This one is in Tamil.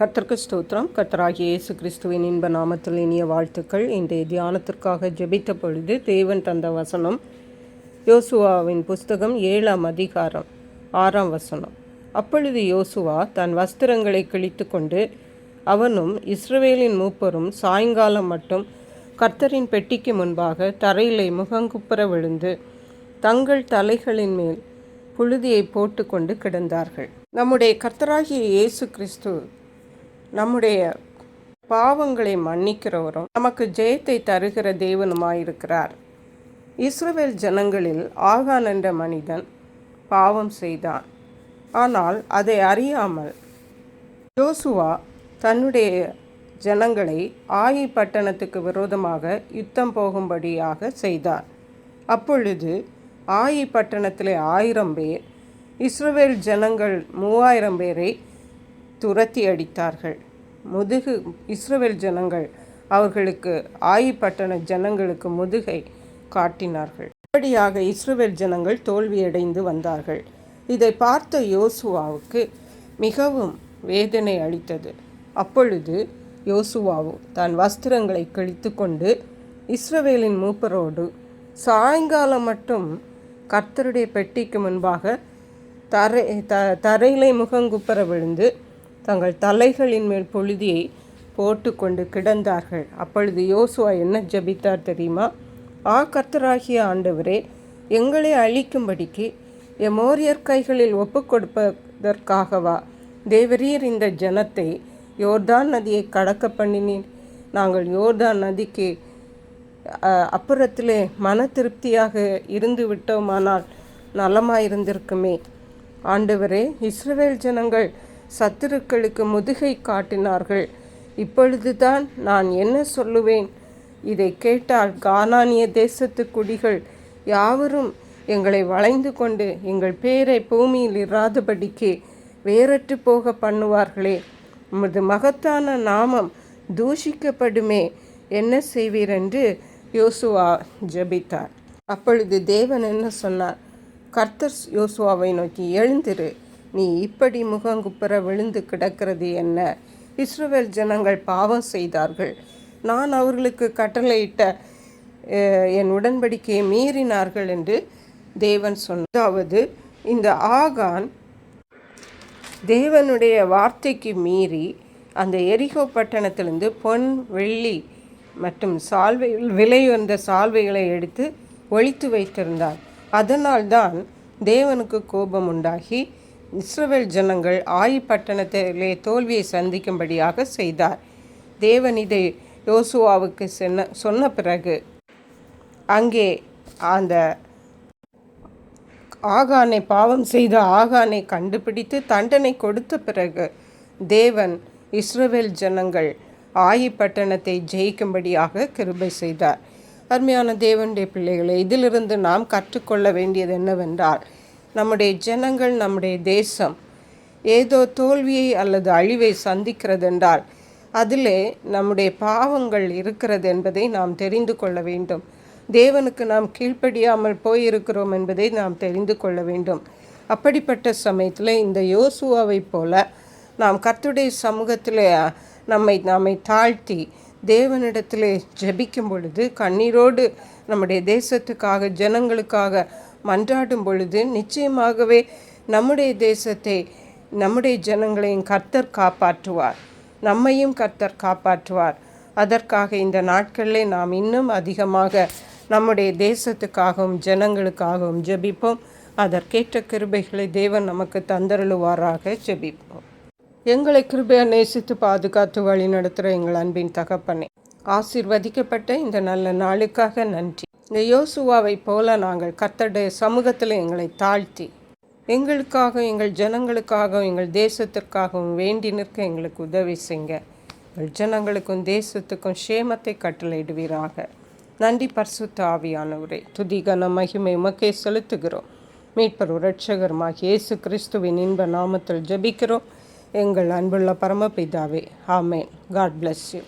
கர்த்தர்க்கு ஸ்தோத்திரம். கர்த்தராகிய இயேசு கிறிஸ்துவின் இன்ப நாமத்தில் இனிய வாழ்த்துக்கள். இன்றைய தியானத்திற்காக ஜெபித்த பொழுது தேவன் தந்த வசனம் யோசுவாவின் புஸ்தகம் ஏழாம் அதிகாரம் ஆறாம் வசனம். அப்பொழுது யோசுவா தன் வஸ்திரங்களை கிழித்து கொண்டு அவனும் இஸ்ரவேலின் மூப்பரும் சாயங்காலம் மட்டும் கர்த்தரின் பெட்டிக்கு முன்பாக தரையிலே முகங்குப்புற விழுந்து தங்கள் தலைகளின் மேல் புழுதியை போட்டுக்கொண்டு கிடந்தார்கள். நம்முடைய கர்த்தராகிய இயேசு கிறிஸ்து நம்முடைய பாவங்களை மன்னிக்கிறவரும் நமக்கு ஜெயத்தை தருகிற தேவனுமாயிருக்கிறார். இஸ்ரவேல் ஜனங்களில் ஆகான் என்ற மனிதன் பாவம் செய்தான். ஆனால் அதை அறியாமல் யோசுவா தன்னுடைய ஜனங்களை ஆயி பட்டணத்துக்கு விரோதமாக யுத்தம் போகும்படியாக செய்தார் அப்பொழுது ஆயி பட்டணத்திலே ஆயிரம் பேர் இஸ்ரவேல் ஜனங்கள் மூவாயிரம் பேரை துரத்தி அடித்தார்கள் முதுகு இஸ்ரவேல் ஜனங்கள் அவர்களுக்கு ஆயிப்பட்டண ஜனங்களுக்கு முதுகை காட்டினார்கள். இப்படியாக இஸ்ரவேல் ஜனங்கள் தோல்வியடைந்து வந்தார்கள். இதை பார்த்த யோசுவாவுக்கு மிகவும் வேதனை அளித்தது. அப்பொழுது யோசுவாவும் தன் வஸ்திரங்களை கிழித்து கொண்டு இஸ்ரவேலின் மூப்பரோடு சாயங்காலம் மட்டும் கர்த்தருடைய பெட்டிக்கு முன்பாக தரை த தரையிலை முகங்குப்பர விழுந்து தங்கள் தலைகளின் மேல் பொழுதியை போட்டுக்கொண்டு கிடந்தார்கள். அப்பொழுது யோசுவா என்ன ஜபித்தார் தெரியுமா? ஆ கர்த்தராகிய ஆண்டவரே எங்களை அழிக்கும்படிக்கு எமோரியர் கைகளில் ஒப்புக் கொடுப்பதற்காகவா தேவரீர் இந்த ஜனத்தை யோர்தான் நதியை கடக்க பண்ணினீர்? நாங்கள் யோர்தான் நதிக்கு அப்புறத்திலே மன திருப்தியாக இருந்து விட்டோமானால் நலமாயிருந்திருக்குமே. ஆண்டவரே இஸ்ரவேல் ஜனங்கள் சத்துருக்களுக்கு முதுகை காட்டினார்கள். இப்பொழுதுதான் நான் என்ன சொல்லுவேன்? இதை கேட்டால் கானானிய தேசத்து குடிகள் யாவரும் எங்களை வளைந்து கொண்டு எங்கள் பேரை பூமியில் இராதபடிக்கு வேறற்று போக பண்ணுவார்களே. உமது மகத்தான நாமம் தூஷிக்கப்படுமே. என்ன செய்வீர்? என்று யோசுவா ஜபித்தார். அப்பொழுது தேவன் என்ன சொன்னார்? கர்த்தர் யோசுவாவை நோக்கி எழுந்திரு. நீ இப்படி முகங்குப்புற விழுந்து கிடக்கிறது என்ன? இஸ்ரவேல் ஜனங்கள் பாவம் செய்தார்கள். நான் அவர்களுக்கு கட்டளையிட்ட என் உடன்படிக்கையை மீறினார்கள் என்று தேவன் சொன்னதாவது இந்த ஆகான் தேவனுடைய வார்த்தைக்கு மீறி அந்த எரிகோ பட்டணத்திலிருந்து பொன் வெள்ளி மற்றும் சால்வை விலை வந்த சால்வைகளை எடுத்து ஒழித்து வைத்திருந்தார். அதனால்தான் தேவனுக்கு கோபம் உண்டாகி இஸ்ரவேல் ஜனங்கள் ஆயி பட்டணத்திலே தோல்வியை சந்திக்கும்படியாக செய்தார். தேவன் இதை யோசுவாவுக்கு சென்ன சொன்ன பிறகு அங்கே அந்த ஆகானை பாவம் செய்த ஆகானை கண்டுபிடித்து தண்டனை கொடுத்த பிறகு தேவன் இஸ்ரவேல் ஜனங்கள் ஆயி பட்டணத்தை ஜெயிக்கும்படியாக கிருபை செய்தார். அருமையான தேவனுடைய பிள்ளைகளை இதிலிருந்து நாம் கற்றுக்கொள்ள வேண்டியது என்னவென்றால் நம்முடைய ஜனங்கள் நம்முடைய தேசம் ஏதோ தோல்வியை அல்லது அழிவை சந்திக்கிறது என்றால் அதிலே நம்முடைய பாவங்கள் இருக்கிறது என்பதை நாம் தெரிந்து கொள்ள வேண்டும். தேவனுக்கு நாம் கீழ்ப்படியாமல் போயிருக்கிறோம் என்பதை நாம் தெரிந்து கொள்ள வேண்டும். அப்படிப்பட்ட சமயத்தில் இந்த யோசுவாவை போல நாம் கர்த்துடைய சமூகத்தில் நம்மை நம்மை தாழ்த்தி தேவனிடத்தில் ஜபிக்கும் பொழுது கண்ணீரோடு நம்முடைய தேசத்துக்காக ஜனங்களுக்காக மன்றாடும் பொழுது நிச்சயமாகவே நம்முடைய தேசத்தை நம்முடைய ஜனங்களையும் கர்த்தர் காப்பாற்றுவார். நம்மையும் கர்த்தர் காப்பாற்றுவார். அதற்காக இந்த நாட்களில் நாம் இன்னும் அதிகமாக நம்முடைய தேசத்துக்காகவும் ஜனங்களுக்காகவும் ஜெபிப்போம். அதற்கேற்ற கிருபைகளை தேவன் நமக்கு தந்தருளுவாராக ஜெபிப்போம். எங்களை கிருபையை நேசித்து பாதுகாத்து வழி நடத்துகிற எங்கள் அன்பின் தகப்பனே ஆசிர்வதிக்கப்பட்ட இந்த நல்ல நாளுக்காக நன்றி. இந்த யோசுவாவை போல நாங்கள் கத்தடைய சமூகத்தில் எங்களை தாழ்த்தி எங்களுக்காக எங்கள் ஜனங்களுக்காகவும் எங்கள் தேசத்திற்காகவும் வேண்டி நிற்க எங்களுக்கு உதவி செய்ங்க எங்கள் ஜனங்களுக்கும் தேசத்துக்கும் சேமத்தை கட்டளையிடுவீராக. நன்றி பரிசுத்த ஆவியானவரே. துதிகன மகிமை உமக்கே செலுத்துகிறோம். மீட்பர் ரட்சகருமாக இயேசு கிறிஸ்துவின் இன்ப நாமத்தில் ஜபிக்கிறோம். எங்கள் அன்புள்ள பரமபிதாவே ஆமேன். God bless you